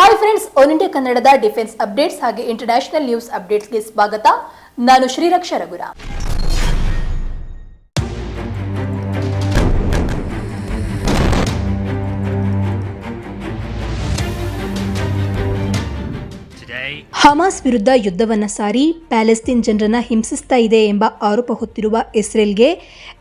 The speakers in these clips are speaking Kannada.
ಹಾಯ್ ಫ್ರೆಂಡ್ಸ್ ಆಲ್ ಇಂಡಿಯಾ ಕನ್ನಡದ ಡಿಫೆನ್ಸ್ ಅಪ್ಡೇಟ್ಸ್ ಹಾಗೆ ಇಂಟರ್ನ್ಯಾಷನಲ್ ನ್ಯೂಸ್ ಅಪ್ಡೇಟ್ಸ್ಗೆ ಸ್ವಾಗತ. ನಾನು ಶ್ರೀರಕ್ಷ ರಘುರ. ಹಮಾಸ್ ವಿರುದ್ಧ ಯುದ್ಧವನ್ನ ಸಾರಿ ಪ್ಯಾಲೆಸ್ತೀನ್ ಜನರನ್ನ ಹಿಂಸಿಸ್ತಾ ಇದೆ ಎಂಬ ಆರೋಪ ಹೊತ್ತಿರುವ ಇಸ್ರೇಲ್ಗೆ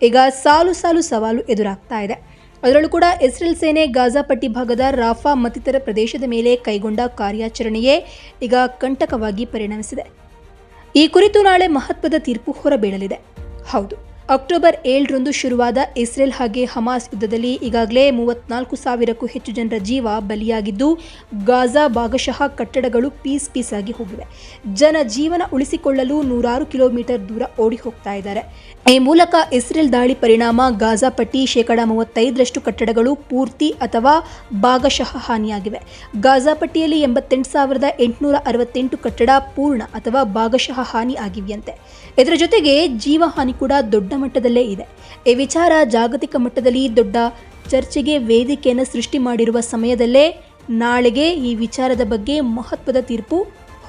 ಈಗ ಸಾಲು ಸಾಲು ಸವಾಲು ಎದುರಾಗ್ತಾ ಇದೆ. ಅದರಲ್ಲೂ ಕೂಡ ಇಸ್ರೇಲ್ ಸೇನೆ ಗಾಜಾ ಪಟ್ಟಿ ಭಾಗದ ರಾಫಾ ಮತ್ತಿತರ ಪ್ರದೇಶದ ಮೇಲೆ ಕೈಗೊಂಡ ಕಾರ್ಯಾಚರಣೆಯೇ ಈಗ ಕಂಟಕವಾಗಿ ಪರಿಣಮಿಸಿದೆ. ಈ ಕುರಿತು ನಾಳೆ ಮಹತ್ವದ ತೀರ್ಪು ಹೊರಬೀಳಲಿದೆ. ಹೌದು. ಅಕ್ಟೋಬರ್ ಏಳರಂದು ಶುರುವಾದ ಇಸ್ರೇಲ್ ಹಾಗೆ ಹಮಾಸ್ ಯುದ್ಧದಲ್ಲಿ ಈಗಾಗಲೇ ಮೂವತ್ನಾಲ್ಕು ಸಾವಿರಕ್ಕೂ ಹೆಚ್ಚು ಜನರ ಜೀವ ಬಲಿಯಾಗಿದ್ದು, ಗಾಜಾ ಭಾಗಶಃ ಕಟ್ಟಡಗಳು ಪೀಸ್ ಪೀಸ್ ಆಗಿ ಹೋಗಿವೆ. ಜನ ಜೀವನ ಉಳಿಸಿಕೊಳ್ಳಲು ನೂರಾರು ಕಿಲೋಮೀಟರ್ ದೂರ ಓಡಿ ಹೋಗ್ತಾ ಇದ್ದಾರೆ. ಈ ಮೂಲಕ ಇಸ್ರೇಲ್ ದಾಳಿ ಪರಿಣಾಮ ಗಾಜಾ ಪಟ್ಟಿ ಶೇಕಡ ಮೂವತ್ತೈದರಷ್ಟು ಕಟ್ಟಡಗಳು ಪೂರ್ತಿ ಅಥವಾ ಭಾಗಶಃ ಹಾನಿಯಾಗಿವೆ. ಗಾಜಾ ಪಟ್ಟಿಯಲ್ಲಿ ಎಂಬತ್ತೆಂಟು ಸಾವಿರದ ಎಂಟುನೂರ ಅರವತ್ತೆಂಟು ಕಟ್ಟಡ ಪೂರ್ಣ ಅಥವಾ ಭಾಗಶಃ ಹಾನಿ ಆಗಿವೆಯಂತೆ ಇದರ ಜೊತೆಗೆ ಜೀವಹಾನಿ ಕೂಡ ದೊಡ್ಡ ಮಟ್ಟದಲ್ಲೇ ಇದೆ. ಈ ವಿಚಾರ ಜಾಗತಿಕ ಮಟ್ಟದಲ್ಲಿ ದೊಡ್ಡ ಚರ್ಚೆಗೆ ವೇದಿಕೆಯನ್ನು ಸೃಷ್ಟಿ ಮಾಡಿರುವ ಸಮಯದಲ್ಲೇ ನಾಳೆಗೆ ಈ ವಿಚಾರದ ಬಗ್ಗೆ ಮಹತ್ವದ ತೀರ್ಪು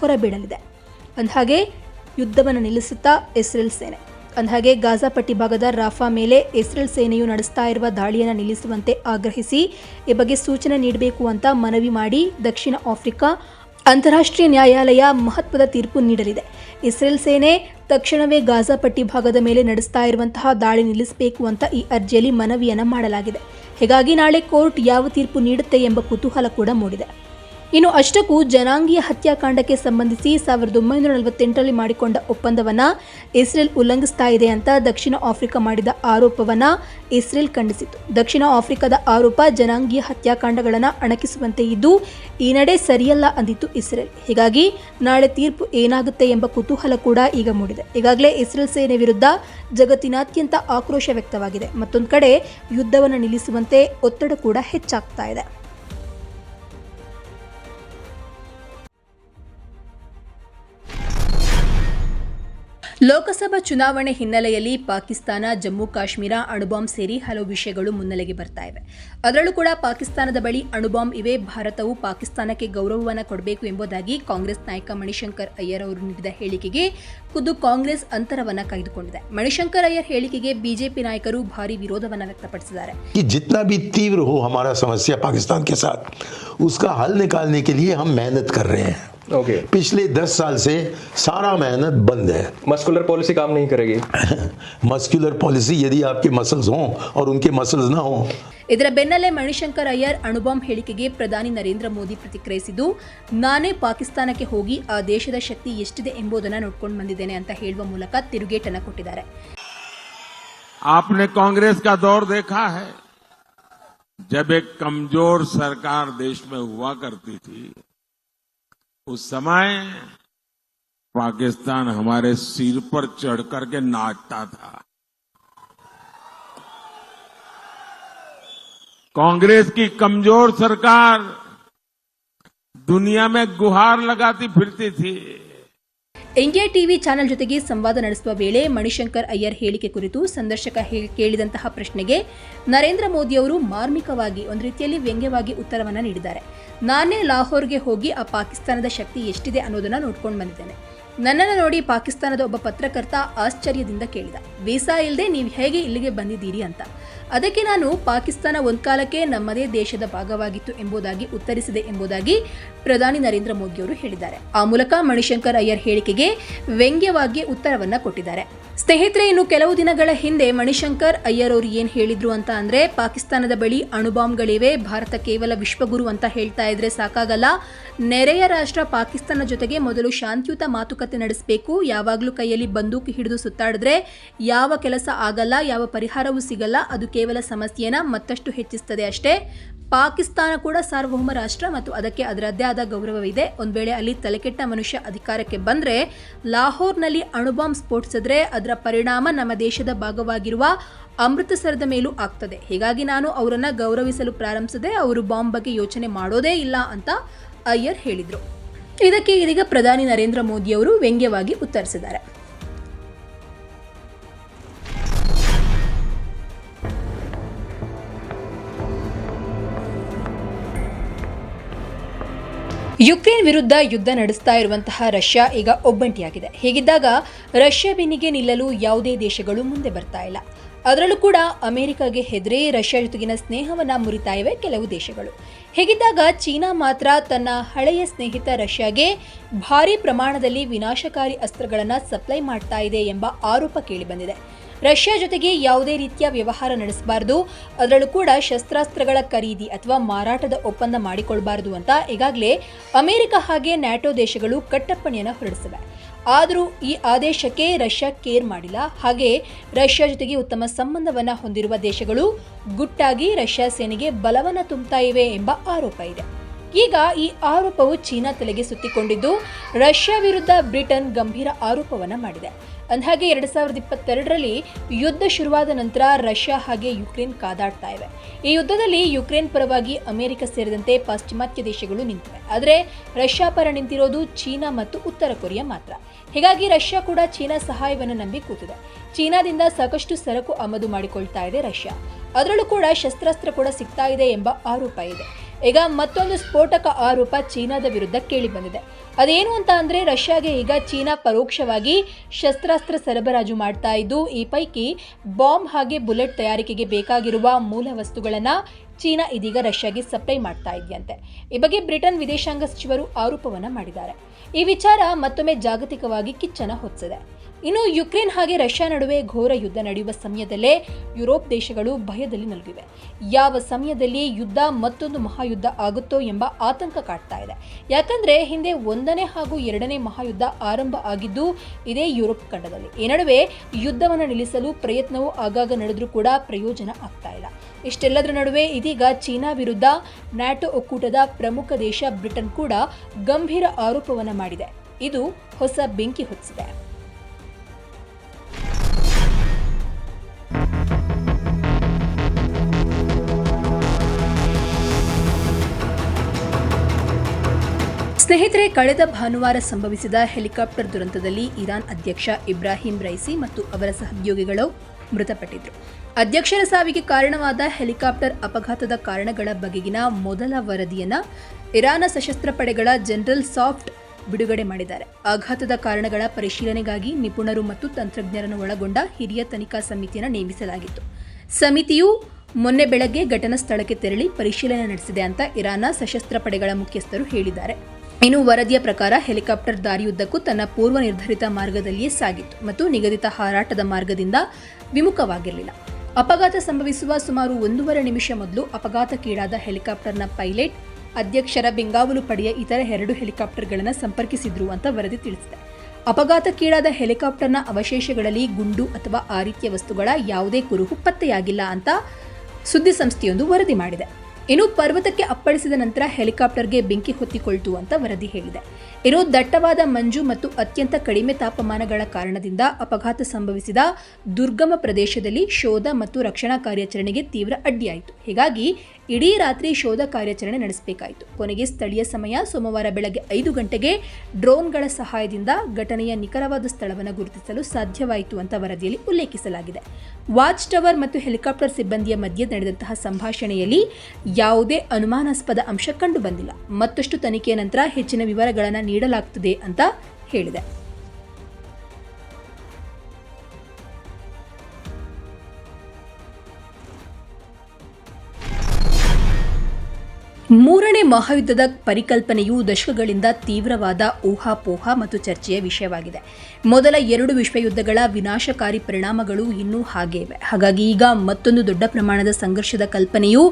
ಹೊರಬೀಳಲಿದೆ. ಅಂದಹಾಗೆ ಯುದ್ಧವನ್ನು ನಿಲ್ಲಿಸುತ್ತಾ ಇಸ್ರೇಲ್ ಸೇನೆ. ಅಂದಹಾಗೆ ಗಾಜಾ ಪಟ್ಟಿ ಭಾಗದ ರಾಫಾ ಮೇಲೆ ಇಸ್ರೇಲ್ ಸೇನೆಯು ನಡೆಸ್ತಾ ಇರುವ ದಾಳಿಯನ್ನು ನಿಲ್ಲಿಸುವಂತೆ ಆಗ್ರಹಿಸಿ ಈ ಬಗ್ಗೆ ಸೂಚನೆ ನೀಡಬೇಕು ಅಂತ ಮನವಿ ಮಾಡಿ ದಕ್ಷಿಣ ಆಫ್ರಿಕಾ ಅಂತಾರಾಷ್ಟ್ರೀಯ ನ್ಯಾಯಾಲಯ ಮಹತ್ವದ ತೀರ್ಪು ನೀಡಲಿದೆ. ಇಸ್ರೇಲ್ ಸೇನೆ ತಕ್ಷಣವೇ ಗಾಜಾ ಪಟ್ಟಿ ಭಾಗದ ಮೇಲೆ ನಡೆಸ್ತಾ ಇರುವಂತಹ ದಾಳಿ ನಿಲ್ಲಿಸಬೇಕು ಅಂತ ಈ ಅರ್ಜಿಯಲ್ಲಿ ಮನವಿಯನ್ನು ಮಾಡಲಾಗಿದೆ. ಹೀಗಾಗಿ ನಾಳೆ ಕೋರ್ಟ್ ಯಾವ ತೀರ್ಪು ನೀಡುತ್ತೆ ಎಂಬ ಕುತೂಹಲ ಕೂಡ ಮೂಡಿದೆ. ಇನ್ನು ಅಷ್ಟಕ್ಕೂ ಜನಾಂಗೀಯ ಹತ್ಯಾಕಾಂಡಕ್ಕೆ ಸಂಬಂಧಿಸಿ ಸಾವಿರದ ಒಂಬೈನೂರ ನಲವತ್ತೆಂಟರಲ್ಲಿ ಮಾಡಿಕೊಂಡ ಒಪ್ಪಂದವನ್ನು ಇಸ್ರೇಲ್ ಉಲ್ಲಂಘಿಸ್ತಾ ಇದೆ ಅಂತ ದಕ್ಷಿಣ ಆಫ್ರಿಕಾ ಮಾಡಿದ ಆರೋಪವನ್ನು ಇಸ್ರೇಲ್ ಖಂಡಿಸಿತು ದಕ್ಷಿಣ ಆಫ್ರಿಕಾದ ಆರೋಪ ಜನಾಂಗೀಯ ಹತ್ಯಾಕಾಂಡಗಳನ್ನು ಅಣಕಿಸುವಂತೆ ಇದ್ದು, ಈ ನಡೆ ಸರಿಯಲ್ಲ ಅಂದಿತ್ತು ಇಸ್ರೇಲ್. ಹೀಗಾಗಿ ನಾಳೆ ತೀರ್ಪು ಏನಾಗುತ್ತೆ ಎಂಬ ಕುತೂಹಲ ಕೂಡ ಈಗ ಮೂಡಿದೆ. ಈಗಾಗಲೇ ಇಸ್ರೇಲ್ ಸೇನೆ ವಿರುದ್ಧ ಜಗತ್ತಿನಾದ್ಯಂತ ಆಕ್ರೋಶ ವ್ಯಕ್ತವಾಗಿದೆ. ಮತ್ತೊಂದು ಕಡೆ ಯುದ್ಧವನ್ನು ನಿಲ್ಲಿಸುವಂತೆ ಒತ್ತಡ ಕೂಡ ಹೆಚ್ಚಾಗ್ತಾ ಇದೆ. ಲೋಕಸಭಾ ಚುನಾವಣೆ ಹಿನ್ನೆಲೆಯಲ್ಲಿ ಪಾಕಿಸ್ತಾನ ಜಮ್ಮು ಕಾಶ್ಮೀರ ಅಣುಬಾಂಬ್ ಸೇರಿ ಹಲವು ವಿಷಯಗಳು ಮುನ್ನೆಲೆಗೆ ಬರ್ತಾ ಇವೆ ಅದರಲ್ಲೂ ಕೂಡ ಪಾಕಿಸ್ತಾನದ ಬಳಿ ಅಣುಬಾಂಬ್ ಇವೆ ಭಾರತವು ಪಾಕಿಸ್ತಾನಕ್ಕೆ ಗೌರವವನ್ನು ಕೊಡಬೇಕು ಎಂಬುದಾಗಿ ಕಾಂಗ್ರೆಸ್ ನಾಯಕ ಮಣಿಶಂಕರ್ ಅಯ್ಯರ್ ಅವರು ನೀಡಿದ ಹೇಳಿಕೆಗೆ ಖುದ್ದು ಕಾಂಗ್ರೆಸ್ ಅಂತರವನ್ನ ಕಾಯ್ದುಕೊಂಡಿದೆ ಮಣಿಶಂಕರ್ ಅಯ್ಯರ್ ಹೇಳಿಕೆಗೆ ಬಿಜೆಪಿ ನಾಯಕರು ಭಾರಿ ವಿರೋಧವನ್ನ ವ್ಯಕ್ತಪಡಿಸಿದ್ದಾರೆ कि जितना भी तीव्र हो हमारा समस्या पाकिस्तान के साथ उसका हल निकालने के लिए हम मेहनत कर रहे हैं ओके पिछले दस साल से सारा मेहनत बंद है मस्कुलर पॉलिसी काम नहीं करेगी मस्कुलर पॉलिसी यदि आपके मसल्स हों और उनके मसल्स ना हों ಇದರ ಬೆನ್ನಲ್ಲೇ ಮಣಿಶಂಕರ್ ಅಯ್ಯರ್ ಅಣುಬಾಂಬ್ ಹೇಳಿಕೆಗೆ ಪ್ರಧಾನಿ ನರೇಂದ್ರ ಮೋದಿ ಪ್ರತಿಕ್ರಿಯಿಸಿದ್ದು ನಾನೇ ಪಾಕಿಸ್ತಾನಕ್ಕೆ ಹೋಗಿ ಆ ದೇಶದ ಶಕ್ತಿ ಎಷ್ಟಿದೆ ಎಂಬುದನ್ನು ನೋಡ್ಕೊಂಡು ಬಂದಿದ್ದೇನೆ ಅಂತ ಹೇಳುವ ಮೂಲಕ ತಿರುಗೇಟನ್ನ ಕೊಟ್ಟಿದ್ದಾರೆ आपने कांग्रेस का दौर देखा है जब एक कमजोर सरकार देश में हुआ करती थी उस समय पाकिस्तान हमारे सिर पर चढ़ करके नाचता था। कांग्रेस की कमज़ोर सरकार दुनिया में गुहार लगाती फिरती थी। ಇಂಡಿಯಾ ಟಿವಿ ಚಾನೆಲ್ ಜೊತೆಗೆ ಸಂವಾದ ನಡೆಸುವ ವೇಳೆ ಮಣಿಶಂಕರ್ ಅಯ್ಯರ್ ಹೇಳಿಕೆ ಕುರಿತು ಸಂದರ್ಶಕ ಕೇಳಿದಂತಹ ಪ್ರಶ್ನೆಗೆ ನರೇಂದ್ರ ಮೋದಿ ಅವರು ಮಾರ್ಮಿಕವಾಗಿ, ಒಂದು ರೀತಿಯಲ್ಲಿ ವ್ಯಂಗ್ಯವಾಗಿ ಉತ್ತರವನ್ನು ನೀಡಿದ್ದಾರೆ. ನಾನೇ ಲಾಹೋರ್ಗೆ ಹೋಗಿ ಆ ಪಾಕಿಸ್ತಾನದ ಶಕ್ತಿ ಎಷ್ಟಿದೆ ಅನ್ನೋದನ್ನ ನೋಡ್ಕೊಂಡು ಬಂದಿದ್ದೇನೆ. ನನ್ನನ್ನು ನೋಡಿ ಪಾಕಿಸ್ತಾನದ ಒಬ್ಬ ಪತ್ರಕರ್ತ ಆಶ್ಚರ್ಯದಿಂದ ಕೇಳಿದ, ವೀಸಾ ಇಲ್ಲದೆ ನೀವು ಹೇಗೆ ಇಲ್ಲಿಗೆ ಬಂದಿದ್ದೀರಿ? ಅಂತ. ಅದಕ್ಕೆ ನಾನು ಪಾಕಿಸ್ತಾನ ಒಂದು ಕಾಲಕ್ಕೆ ನಮ್ಮದೇ ದೇಶದ ಭಾಗವಾಗಿತ್ತು ಎಂಬುದಾಗಿ ಉತ್ತರಿಸಿದೆ ಎಂಬುದಾಗಿ ಪ್ರಧಾನಿ ನರೇಂದ್ರ ಮೋದಿ ಅವರು ಹೇಳಿದ್ದಾರೆ. ಆ ಮೂಲಕ ಮಣಿಶಂಕರ್ ಅಯ್ಯರ್ ಹೇಳಿಕೆಗೆ ವ್ಯಂಗ್ಯವಾಗಿ ಉತ್ತರವನ್ನ ಕೊಟ್ಟಿದ್ದಾರೆ. ಸ್ನೇಹಿತರೆ, ಇನ್ನು ಕೆಲವು ದಿನಗಳ ಹಿಂದೆ ಮಣಿಶಂಕರ್ ಅಯ್ಯರ್ ಅವರು ಏನು ಹೇಳಿದ್ರು ಅಂತ ಅಂದ್ರೆ, ಪಾಕಿಸ್ತಾನದ ಬಳಿ ಅಣುಬಾಂಬ್ಗಳಿವೆ, ಭಾರತ ಕೇವಲ ವಿಶ್ವಗುರು ಅಂತ ಹೇಳ್ತಾ ಇದ್ರೆ ಸಾಕಾಗಲ್ಲ. ನೆರೆಯ ರಾಷ್ಟ್ರ ಪಾಕಿಸ್ತಾನ ಜೊತೆಗೆ ಮೊದಲು ಶಾಂತಿಯುತ ಮಾತುಕತೆ ನಡೆಸಬೇಕು. ಯಾವಾಗಲೂ ಕೈಯಲ್ಲಿ ಬಂದೂಕು ಹಿಡಿದು ಸುತ್ತಾಡಿದ್ರೆ ಯಾವ ಕೆಲಸ ಆಗಲ್ಲ, ಯಾವ ಪರಿಹಾರವೂ ಸಿಗಲ್ಲ ಅದು ಕೇವಲ ಸಮಸ್ಯೆನ ಮತ್ತಷ್ಟು ಹೆಚ್ಚಿಸ್ತದೆ ಅಷ್ಟೇ. ಪಾಕಿಸ್ತಾನ ಕೂಡ ಸಾರ್ವಭೌಮ ರಾಷ್ಟ್ರ ಮತ್ತು ಅದಕ್ಕೆ ಅದರದ್ದೇ ಆದ ಗೌರವವಿದೆ. ಒಂದು ವೇಳೆ ಅಲ್ಲಿ ತಲೆಕೆಟ್ಟ ಮನುಷ್ಯ ಅಧಿಕಾರಕ್ಕೆ ಬಂದರೆ, ಲಾಹೋರ್ನಲ್ಲಿ ಅಣುಬಾಂಬ್ ಸ್ಫೋಟಿಸಿದ್ರೆ ಅದರ ಪರಿಣಾಮ ನಮ್ಮ ದೇಶದ ಭಾಗವಾಗಿರುವ ಅಮೃತಸರದ ಮೇಲೂ ಆಗ್ತದೆ. ಹೀಗಾಗಿ ನಾನು ಅವರನ್ನು ಗೌರವಿಸಲು ಪ್ರಾರಂಭಿಸದೆ ಅವರು ಬಾಂಬ್ ಬಗ್ಗೆ ಯೋಚನೆ ಮಾಡೋದೇ ಇಲ್ಲ ಅಂತ ಅಯ್ಯರ್ ಹೇಳಿದರು. ಇದಕ್ಕೆ ಇದೀಗ ಪ್ರಧಾನಿ ನರೇಂದ್ರ ಮೋದಿ ಅವರು ವ್ಯಂಗ್ಯವಾಗಿ ಉತ್ತರಿಸಿದ್ದಾರೆ. ಯುಕ್ರೇನ್ ವಿರುದ್ಧ ಯುದ್ಧ ನಡೆಸ್ತಾ ಇರುವಂತಹ ರಷ್ಯಾ ಈಗ ಒಬ್ಬಂಟಿಯಾಗಿದೆ. ಹೀಗಿದ್ದಾಗ ರಷ್ಯಾ ಬೆನ್ನಿಗೆ ನಿಲ್ಲಲು ಯಾವುದೇ ದೇಶಗಳು ಮುಂದೆ ಬರ್ತಾ ಇಲ್ಲ. ಅದರಲ್ಲೂ ಕೂಡ ಅಮೆರಿಕಾಗೆ ಹೆದರೇ ರಷ್ಯಾ ಜೊತೆಗಿನ ಸ್ನೇಹವನ್ನ ಮುರಿತಾ ಇವೆ ಕೆಲವು ದೇಶಗಳು. ಹೀಗಿದ್ದಾಗ ಚೀನಾ ಮಾತ್ರ ತನ್ನ ಹಳೆಯ ಸ್ನೇಹಿತ ರಷ್ಯಾಗೆ ಭಾರೀ ಪ್ರಮಾಣದಲ್ಲಿ ವಿನಾಶಕಾರಿ ಅಸ್ತ್ರಗಳನ್ನು ಸಪ್ಲೈ ಮಾಡ್ತಾ ಇದೆ ಎಂಬ ಆರೋಪ ಕೇಳಿಬಂದಿದೆ ರಷ್ಯಾ ಜೊತೆಗೆ ಯಾವುದೇ ರೀತಿಯ ವ್ಯವಹಾರ ನಡೆಸಬಾರದು. ಅದರಲ್ಲೂ ಕೂಡ ಶಸ್ತ್ರಾಸ್ತ್ರಗಳ ಖರೀದಿ ಅಥವಾ ಮಾರಾಟದ ಒಪ್ಪಂದ ಮಾಡಿಕೊಳ್ಬಾರದು ಅಂತ ಈಗಾಗಲೇ ಅಮೆರಿಕ ಹಾಗೆ ನ್ಯಾಟೋ ದೇಶಗಳು ಕಟ್ಟಪ್ಪಣೆಯನ್ನು ಹೊರಡಿಸಿವೆ. ಆದರೂ ಈ ಆದೇಶಕ್ಕೆ ರಷ್ಯಾ ಕೇರ್ ಮಾಡಿಲ್ಲ. ಹಾಗೆ ರಷ್ಯಾ ಜೊತೆಗೆ ಉತ್ತಮ ಸಂಬಂಧವನ್ನು ಹೊಂದಿರುವ ದೇಶಗಳು ಗುಟ್ಟಾಗಿ ರಷ್ಯಾ ಸೇನೆಗೆ ಬಲವನ್ನು ತುಂಬುತ್ತಾ ಇವೆ ಎಂಬ ಆರೋಪ ಇದೆ. ಈಗ ಈ ಆರೋಪವು ಚೀನಾ ತಲೆಗೆ ಸುತ್ತಿಕೊಂಡಿದ್ದು ರಷ್ಯಾ ವಿರುದ್ಧ ಬ್ರಿಟನ್ ಗಂಭೀರ ಆರೋಪವನ್ನು ಮಾಡಿದೆ. ಅಂದಹಾಗೆ ಎರಡು ಸಾವಿರದ ಇಪ್ಪತ್ತೆರಡರಲ್ಲಿ ಯುದ್ಧ ಶುರುವಾದ ನಂತರ ರಷ್ಯಾ ಹಾಗೆ ಯುಕ್ರೇನ್ ಕಾದಾಡ್ತಾ ಇವೆ. ಈ ಯುದ್ಧದಲ್ಲಿ ಯುಕ್ರೇನ್ ಪರವಾಗಿ ಅಮೆರಿಕ ಸೇರಿದಂತೆ ಪಾಶ್ಚಿಮಾತ್ಯ ದೇಶಗಳು ನಿಂತಿವೆ. ಆದರೆ ರಷ್ಯಾ ಪರ ನಿಂತಿರೋದು ಚೀನಾ ಮತ್ತು ಉತ್ತರ ಕೊರಿಯಾ ಮಾತ್ರ. ಹೀಗಾಗಿ ರಷ್ಯಾ ಕೂಡ ಚೀನಾ ಸಹಾಯವನ್ನು ನಂಬಿ ಕೂತಿದೆ. ಚೀನಾದಿಂದ ಸಾಕಷ್ಟು ಸರಕು ಆಮದು ಮಾಡಿಕೊಳ್ತಾ ಇದೆ ರಷ್ಯಾ. ಅದರಲ್ಲೂ ಕೂಡ ಶಸ್ತ್ರಾಸ್ತ್ರ ಕೂಡ ಸಿಗ್ತಾ ಇದೆ ಎಂಬ ಆರೋಪ ಇದೆ. ಈಗ ಮತ್ತೊಂದು ಸ್ಫೋಟಕ ಆರೋಪ ಚೀನಾದ ವಿರುದ್ಧ ಕೇಳಿಬಂದಿದೆ. ಅದೇನು ಅಂತ ಅಂದರೆ ರಷ್ಯಾಗೆ ಈಗ ಚೀನಾ ಪರೋಕ್ಷವಾಗಿ ಶಸ್ತ್ರಾಸ್ತ್ರ ಸರಬರಾಜು ಮಾಡ್ತಾ ಇದ್ದು, ಈ ಪೈಕಿ ಬಾಂಬ್ ಹಾಗೆ ಬುಲೆಟ್ ತಯಾರಿಕೆಗೆ ಬೇಕಾಗಿರುವ ಮೂಲ ವಸ್ತುಗಳನ್ನ ಚೀನಾ ಇದೀಗ ರಷ್ಯಾಗೆ ಸಪ್ಲೈ ಮಾಡ್ತಾ ಇದೆಯಂತೆ. ಈ ಬಗ್ಗೆ ಬ್ರಿಟನ್ ವಿದೇಶಾಂಗ ಸಚಿವರು ಆರೋಪವನ್ನ ಮಾಡಿದ್ದಾರೆ. ಈ ವಿಚಾರ ಮತ್ತೊಮ್ಮೆ ಜಾಗತಿಕವಾಗಿ ಕಿಚ್ಚನ ಹೊತ್ತಿಸಿದೆ. ಇನ್ನು ಯುಕ್ರೇನ್ ಹಾಗೆ ರಷ್ಯಾ ನಡುವೆ ಘೋರ ಯುದ್ಧ ನಡೆಯುವ ಸಮಯದಲ್ಲೇ ಯುರೋಪ್ ದೇಶಗಳು ಭಯದಲ್ಲಿ ನಲುಗಿವೆ. ಯಾವ ಸಮಯದಲ್ಲಿ ಯುದ್ಧ ಮತ್ತೊಂದು ಮಹಾಯುದ್ಧ ಆಗುತ್ತೋ ಎಂಬ ಆತಂಕ ಕಾಡ್ತಾ ಇದೆ. ಯಾಕಂದ್ರೆ ಹಿಂದೆ ಒಂದನೇ ಹಾಗೂ ಎರಡನೇ ಮಹಾಯುದ್ಧ ಆರಂಭ ಆಗಿದ್ದು ಇದೇ ಯುರೋಪ್ ಖಂಡದಲ್ಲಿ. ಈ ನಡುವೆ ಯುದ್ಧವನ್ನು ನಿಲ್ಲಿಸಲು ಪ್ರಯತ್ನವೂ ಆಗಾಗ ನಡೆದ್ರೂ ಕೂಡ ಪ್ರಯೋಜನ ಆಗ್ತಾ ಇಲ್ಲ. ಇಷ್ಟೆಲ್ಲದರ ನಡುವೆ ಇದೀಗ ಚೀನಾ ವಿರುದ್ಧ ನ್ಯಾಟೋ ಒಕ್ಕೂಟದ ಪ್ರಮುಖ ದೇಶ ಬ್ರಿಟನ್ ಕೂಡ ಗಂಭೀರ ಆರೋಪವನ್ನು ಮಾಡಿದೆ. ಇದು ಹೊಸ ಬೆಂಕಿ ಹೊತ್ತಿಸಿದೆ. ಸ್ನೇಹಿತರೆ, ಕಳೆದ ಭಾನುವಾರ ಸಂಭವಿಸಿದ ಹೆಲಿಕಾಪ್ಟರ್ ದುರಂತದಲ್ಲಿ ಇರಾನ್ ಅಧ್ಯಕ್ಷ ಇಬ್ರಾಹಿಂ ರೈಸಿ ಮತ್ತು ಅವರ ಸಹೋದ್ಯೋಗಿಗಳು ಮೃತಪಟ್ಟಿದ್ರು. ಅಧ್ಯಕ್ಷರ ಸಾವಿಗೆ ಕಾರಣವಾದ ಹೆಲಿಕಾಪ್ಟರ್ ಅಪಘಾತದ ಕಾರಣಗಳ ಬಗೆಗಿನ ಮೊದಲ ವರದಿಯನ್ನ ಇರಾನ್ ಸಶಸ್ತ್ರ ಪಡೆಗಳ ಜನರಲ್ ಸಾಫ್ಟ್ ಬಿಡುಗಡೆ ಮಾಡಿದ್ದಾರೆ. ಆಘಾತದ ಕಾರಣಗಳ ಪರಿಶೀಲನೆಗಾಗಿ ನಿಪುಣರು ಮತ್ತು ತಂತ್ರಜ್ಞರನ್ನು ಒಳಗೊಂಡ ಹಿರಿಯ ತನಿಖಾ ಸಮಿತಿಯನ್ನು ನೇಮಿಸಲಾಗಿತ್ತು. ಸಮಿತಿಯು ಮೊನ್ನೆ ಬೆಳಗ್ಗೆ ಘಟನಾ ಸ್ಥಳಕ್ಕೆ ತೆರಳಿ ಪರಿಶೀಲನೆ ನಡೆಸಿದೆ ಅಂತ ಇರಾನ್ನ ಸಶಸ್ತ್ರ ಪಡೆಗಳ ಮುಖ್ಯಸ್ಥರು ಹೇಳಿದ್ದಾರೆ. ಇನ್ನು ವರದಿಯ ಪ್ರಕಾರ ಹೆಲಿಕಾಪ್ಟರ್ ದಾರಿಯುದ್ದಕ್ಕೂ ತನ್ನ ಪೂರ್ವ ನಿರ್ಧರಿತ ಮಾರ್ಗದಲ್ಲಿಯೇ ಸಾಗಿತ್ತು ಮತ್ತು ನಿಗದಿತ ಹಾರಾಟದ ಮಾರ್ಗದಿಂದ ವಿಮುಖವಾಗಿರಲಿಲ್ಲ. ಅಪಘಾತ ಸಂಭವಿಸುವ ಸುಮಾರು ಒಂದೂವರೆ ನಿಮಿಷ ಮೊದಲು ಅಪಘಾತಕ್ಕೀಡಾದ ಹೆಲಿಕಾಪ್ಟರ್ನ ಪೈಲಟ್ ಅಧ್ಯಕ್ಷರ ಬೆಂಗಾವಲು ಪಡೆಯ ಇತರ ಎರಡು ಹೆಲಿಕಾಪ್ಟರ್ಗಳನ್ನು ಸಂಪರ್ಕಿಸಿದ್ರು ಅಂತ ವರದಿ ತಿಳಿಸಿದೆ. ಅಪಘಾತಕ್ಕೀಡಾದ ಹೆಲಿಕಾಪ್ಟರ್ನ ಅವಶೇಷಗಳಲ್ಲಿ ಗುಂಡು ಅಥವಾ ಆ ರೀತಿಯ ವಸ್ತುಗಳ ಯಾವುದೇ ಕುರುಹು ಪತ್ತೆಯಾಗಿಲ್ಲ ಅಂತ ಸುದ್ದಿ ಸಂಸ್ಥೆಯೊಂದು ವರದಿ ಮಾಡಿದೆ. ಇನ್ನು ಪರ್ವತಕ್ಕೆ ಅಪ್ಪಳಿಸಿದ ನಂತರ ಹೆಲಿಕಾಪ್ಟರ್ಗೆ ಬೆಂಕಿ ಹೊತ್ತಿಕೊಳ್ತು ಅಂತ ವರದಿ ಹೇಳಿದೆ. ಇನ್ನು ದಟ್ಟವಾದ ಮಂಜು ಮತ್ತು ಅತ್ಯಂತ ಕಡಿಮೆ ತಾಪಮಾನಗಳ ಕಾರಣದಿಂದ ಅಪಘಾತ ಸಂಭವಿಸಿದ ದುರ್ಗಮ ಪ್ರದೇಶದಲ್ಲಿ ಶೋಧ ಮತ್ತು ರಕ್ಷಣಾ ಕಾರ್ಯಾಚರಣೆಗೆ ತೀವ್ರ ಅಡ್ಡಿಯಾಯಿತು. ಹೀಗಾಗಿ ಇಡೀ ರಾತ್ರಿ ಶೋಧ ಕಾರ್ಯಾಚರಣೆ ನಡೆಸಬೇಕಾಯಿತು. ಕೊನೆಗೆ ಸ್ಥಳೀಯ ಸಮಯ ಸೋಮವಾರ ಬೆಳಗ್ಗೆ ಐದು ಗಂಟೆಗೆ ಡ್ರೋನ್ಗಳ ಸಹಾಯದಿಂದ ಘಟನೆಯ ನಿಖರವಾದ ಸ್ಥಳವನ್ನು ಗುರುತಿಸಲು ಸಾಧ್ಯವಾಯಿತು ಅಂತ ವರದಿಯಲ್ಲಿ ಉಲ್ಲೇಖಿಸಲಾಗಿದೆ. ವಾಚ್ ಟವರ್ ಮತ್ತು ಹೆಲಿಕಾಪ್ಟರ್ ಸಿಬ್ಬಂದಿಯ ಮಧ್ಯೆ ನಡೆದಂತಹ ಸಂಭಾಷಣೆಯಲ್ಲಿ ಯಾವುದೇ ಅನುಮಾನಾಸ್ಪದ ಅಂಶ ಕಂಡುಬಂದಿಲ್ಲ. ಮತ್ತಷ್ಟು ತನಿಖೆಯ ನಂತರ ಹೆಚ್ಚಿನ ವಿವರಗಳನ್ನು ನೀಡಲಾಗುತ್ತದೆ ಅಂತ ಹೇಳಿದೆ. ಮೂರನೇ ಮಹಾಯುದ್ಧದ ಪರಿಕಲ್ಪನೆಯು ದಶಕಗಳಿಂದ ತೀವ್ರವಾದ ಊಹಾಪೋಹ ಮತ್ತು ಚರ್ಚೆಯ ವಿಷಯವಾಗಿದೆ. ಮೊದಲ ಎರಡು ವಿಶ್ವಯುದ್ಧಗಳ ವಿನಾಶಕಾರಿ ಪರಿಣಾಮಗಳು ಇನ್ನೂ ಹಾಗೇ ಹಾಗಾಗಿ ಈಗ ಮತ್ತೊಂದು ದೊಡ್ಡ ಪ್ರಮಾಣದ ಸಂಘರ್ಷದ ಕಲ್ಪನೆಯು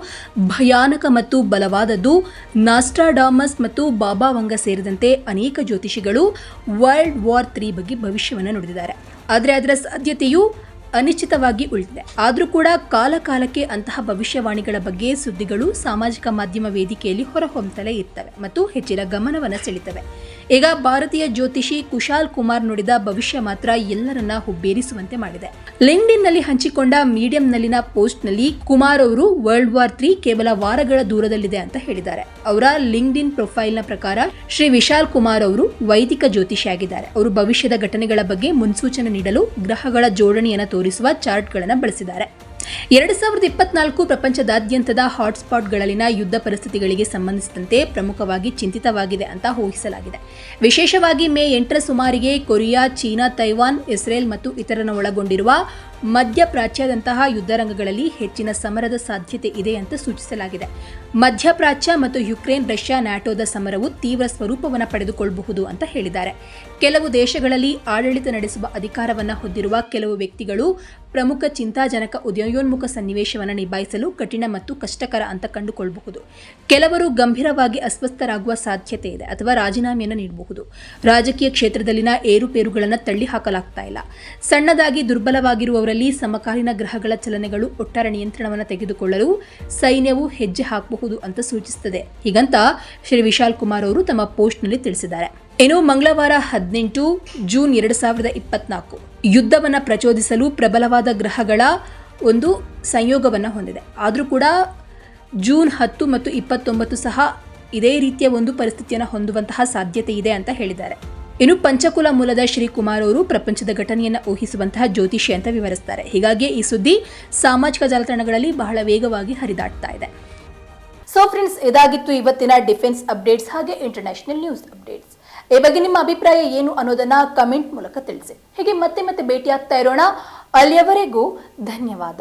ಭಯಾನಕ ಮತ್ತು ಬಲವಾದದ್ದು ನಾಸ್ಟ್ರಾಡಾಮಸ್ ಮತ್ತು ಬಾಬಾ ವಂಗ ಸೇರಿದಂತೆ ಅನೇಕ ಜ್ಯೋತಿಷಿಗಳು ವರ್ಲ್ಡ್ ವಾರ್ ತ್ರೀ ಬಗ್ಗೆ ಭವಿಷ್ಯವನ್ನು ನುಡಿದಿದ್ದಾರೆ. ಆದರೆ ಅದರ ಸಾಧ್ಯತೆಯು ಅನಿಶ್ಚಿತವಾಗಿ ಉಳಿದಿದೆ. ಆದರೂ ಕೂಡ ಕಾಲ ಕಾಲಕ್ಕೆ ಅಂತಹ ಭವಿಷ್ಯವಾಣಿಗಳ ಬಗ್ಗೆ ಸುದ್ದಿಗಳು ಸಾಮಾಜಿಕ ಮಾಧ್ಯಮ ವೇದಿಕೆಯಲ್ಲಿ ಹೊರಹೊಮ್ಮತಲೇ ಇರ್ತವೆ ಮತ್ತು ಹೆಚ್ಚಿನ ಗಮನವನ್ನು ಸೆಳೀತವೆ. ಈಗ ಭಾರತೀಯ ಜ್ಯೋತಿಷಿ ಕುಶಾಲ್ ಕುಮಾರ್ ನುಡಿದ ಭವಿಷ್ಯ ಮಾತ್ರ ಎಲ್ಲರನ್ನ ಹುಬ್ಬೇರಿಸುವಂತೆ ಮಾಡಿದೆ. ಲಿಂಕ್ಡ್ಇನ್ನಲ್ಲಿ ಹಂಚಿಕೊಂಡ ಮೀಡಿಯಂನಲ್ಲಿನ ಪೋಸ್ಟ್ನಲ್ಲಿ ಕುಮಾರ್ ಅವರು ವರ್ಲ್ಡ್ ವಾರ್ ತ್ರೀ ಕೇವಲ ವಾರಗಳ ದೂರದಲ್ಲಿದೆ ಅಂತ ಹೇಳಿದ್ದಾರೆ. ಅವರ ಲಿಂಕ್ಡ್ಇನ್ ಪ್ರೊಫೈಲ್ನ ಪ್ರಕಾರ ಶ್ರೀ ವಿಶಾಲ್ ಕುಮಾರ್ ಅವರು ವೈದಿಕ ಜ್ಯೋತಿಷಿಯಾಗಿದ್ದಾರೆ. ಅವರು ಭವಿಷ್ಯದ ಘಟನೆಗಳ ಬಗ್ಗೆ ಮುನ್ಸೂಚನೆ ನೀಡಲು ಗ್ರಹಗಳ ಜೋಡಣೆಯನ್ನು ತೋರಿಸುವ ಚಾರ್ಟ್ಗಳನ್ನು ಬಳಸಿದ್ದಾರೆ. ಎರಡು ಸಾವಿರದ ಇಪ್ಪತ್ನಾಲ್ಕು ಪ್ರಪಂಚದಾದ್ಯಂತದ ಹಾಟ್ಸ್ಪಾಟ್ಗಳಲ್ಲಿನ ಯುದ್ಧ ಪರಿಸ್ಥಿತಿಗಳಿಗೆ ಸಂಬಂಧಿಸಿದಂತೆ ಪ್ರಮುಖವಾಗಿ ಚಿಂತಿತವಾಗಿದೆ ಅಂತ ಊಹಿಸಲಾಗಿದೆ. ವಿಶೇಷವಾಗಿ ಮೇ ಎಂಟರ ಸುಮಾರಿಗೆ ಕೊರಿಯಾ, ಚೀನಾ, ತೈವಾನ್, ಇಸ್ರೇಲ್ ಮತ್ತು ಇತರನ ಒಳಗೊಂಡಿರುವ ಮಧ್ಯಪ್ರಾಚ್ಯದಂತಹ ಯುದ್ಧರಂಗಗಳಲ್ಲಿ ಹೆಚ್ಚಿನ ಸಮರದ ಸಾಧ್ಯತೆ ಇದೆ ಅಂತ ಸೂಚಿಸಲಾಗಿದೆ. ಮಧ್ಯಪ್ರಾಚ್ಯ ಮತ್ತು ಯುಕ್ರೇನ್ ರಷ್ಯಾ ನ್ಯಾಟೋದ ಸಮರವು ತೀವ್ರ ಸ್ವರೂಪವನ್ನು ಪಡೆದುಕೊಳ್ಳಬಹುದು ಅಂತ ಹೇಳಿದ್ದಾರೆ. ಕೆಲವು ದೇಶಗಳಲ್ಲಿ ಆಡಳಿತ ನಡೆಸುವ ಅಧಿಕಾರವನ್ನು ಹೊಂದಿರುವ ಕೆಲವು ವ್ಯಕ್ತಿಗಳು ಪ್ರಮುಖ ಚಿಂತಾಜನಕ ಉದಯೋನ್ಮುಖ ಸನ್ನಿವೇಶವನ್ನು ನಿಭಾಯಿಸಲು ಕಠಿಣ ಮತ್ತು ಕಷ್ಟಕರ ಅಂತ ಕಂಡುಕೊಳ್ಳಬಹುದು ಕೆಲವರು ಗಂಭೀರವಾಗಿ ಅಸ್ವಸ್ಥರಾಗುವ ಸಾಧ್ಯತೆ ಇದೆ ಅಥವಾ ರಾಜೀನಾಮೆಯನ್ನು ನೀಡಬಹುದು. ರಾಜಕೀಯ ಕ್ಷೇತ್ರದಲ್ಲಿನ ಏರುಪೇರುಗಳನ್ನು ತಳ್ಳಿ ಹಾಕಲಾಗ್ತಾ ಇಲ್ಲ. ಸಣ್ಣದಾಗಿ ದುರ್ಬಲವಾಗಿರುವವರಲ್ಲಿ ಸಮಕಾಲೀನ ಗ್ರಹಗಳ ಚಲನೆಗಳು ಒಟ್ಟಾರೆ ನಿಯಂತ್ರಣವನ್ನು ತೆಗೆದುಕೊಳ್ಳಲು ಸೈನ್ಯವು ಹೆಜ್ಜೆ ಹಾಕಬಹುದು ಅಂತ ಸೂಚಿಸುತ್ತದೆ. ಹೀಗಂತ ಶ್ರೀ ವಿಶಾಲ್ ಕುಮಾರ್ ಅವರು ತಮ್ಮ ಪೋಸ್ಟ್ನಲ್ಲಿ ತಿಳಿಸಿದ್ದಾರೆ. ಇನ್ನು ಮಂಗಳವಾರ ಹದಿನೆಂಟು ಜೂನ್ ಎರಡು ಸಾವಿರದ ಇಪ್ಪತ್ನಾಲ್ಕು ಯುದ್ಧವನ್ನು ಪ್ರಚೋದಿಸಲು ಪ್ರಬಲವಾದ ಗ್ರಹಗಳ ಒಂದು ಸಂಯೋಗವನ್ನು ಹೊಂದಿದೆ. ಆದರೂ ಕೂಡ ಜೂನ್ ಹತ್ತು ಮತ್ತು ಇಪ್ಪತ್ತೊಂಬತ್ತು ಸಹ ಇದೇ ರೀತಿಯ ಒಂದು ಪರಿಸ್ಥಿತಿಯನ್ನು ಹೊಂದುವಂತಹ ಸಾಧ್ಯತೆ ಇದೆ ಅಂತ ಹೇಳಿದ್ದಾರೆ. ಇನ್ನು ಪಂಚಕುಲ ಮೂಲದ ಶ್ರೀಕುಮಾರ್ ಅವರು ಪ್ರಪಂಚದ ಘಟನೆಯನ್ನು ಊಹಿಸುವಂತಹ ಜ್ಯೋತಿಷಿ ಅಂತ ವಿವರಿಸ್ತಾರೆ. ಹೀಗಾಗಿ ಈ ಸುದ್ದಿ ಸಾಮಾಜಿಕ ಜಾಲತಾಣಗಳಲ್ಲಿ ಬಹಳ ವೇಗವಾಗಿ ಹರಿದಾಡ್ತಾ ಇದೆ. ಸೊ ಫ್ರೆಂಡ್ಸ್ ಇದಾಗಿತ್ತು ಇವತ್ತಿನ ಡಿಫೆನ್ಸ್ ಅಪ್ಡೇಟ್ಸ್ ಹಾಗೆ ಇಂಟರ್ನ್ಯಾಷನಲ್ ನ್ಯೂಸ್ ಅಪ್ಡೇಟ್ಸ್. ಈ ಬಗ್ಗೆ ನಿಮ್ಮ ಅಭಿಪ್ರಾಯ ಏನು ಅನ್ನೋದನ್ನ ಕಮೆಂಟ್ ಮೂಲಕ ತಿಳಿಸಿ. ಹೀಗೆ ಮತ್ತೆ ಮತ್ತೆ ಭೇಟಿಯಾಗ್ತಾ ಇರೋಣ. ಅಲ್ಲಿಯವರೆಗೂ ಧನ್ಯವಾದ.